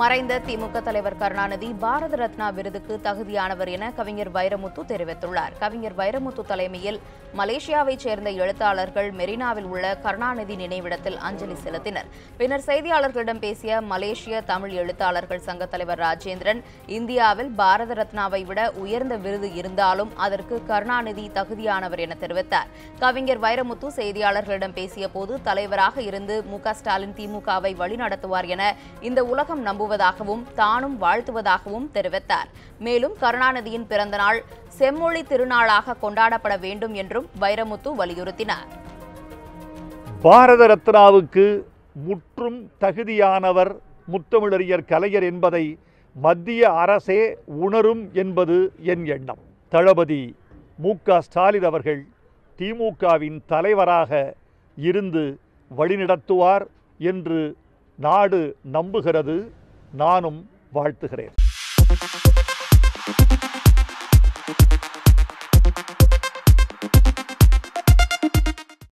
மறைந்த திமுக தலைவர் கருணாநிதி பாரத ரத்னா விருதுக்கு தகுதியானவர் என கவிஞர் வைரமுத்து தெரிவித்துள்ளார். கவிஞர் வைரமுத்து தலைமையில் மலேசியாவைச் சேர்ந்த எழுத்தாளர்கள் மெரினாவில் உள்ள கருணாநிதி நினைவிடத்தில் அஞ்சலி செலுத்தினர். பின்னர் செய்தியாளர்களிடம் பேசிய மலேசிய தமிழ் எழுத்தாளர்கள் சங்க தலைவர் ராஜேந்திரன் இந்தியாவில் பாரத ரத்னாவை விட உயர்ந்த விருது இருந்தாலும் அதற்கு கருணாநிதி தகுதியானவர் என தெரிவித்தார். கவிஞர் வைரமுத்து செய்தியாளர்களிடம் பேசிய போது தலைவராக இருந்து மு க ஸ்டாலின் திமுகவை வழிநடத்துவார் என இந்த உலகம் நம்புவதாகவும் தானும் வாழ்த்துவதாகவும் தெரிவித்தார். மேலும் கருணாநிதியின் பிறந்தநாள் செம்மொழி திருநாளாக கொண்டாடப்பட வேண்டும் என்றும் வைரமுத்து வலியுறுத்தினார். பாரத ரத்னாவுக்கு முற்றும் தகுதியானவர் முத்தமிழறிஞர் கலைஞர் என்பதை மத்திய அரசே உணரும் என்பது என் எண்ணம். தளபதி மு க ஸ்டாலின் அவர்கள் திமுகவின் தலைவராக இருந்து வழிநடத்துவார் என்று நாடு நம்புகிறது. நானும் வாழ்த்துகிறேன்.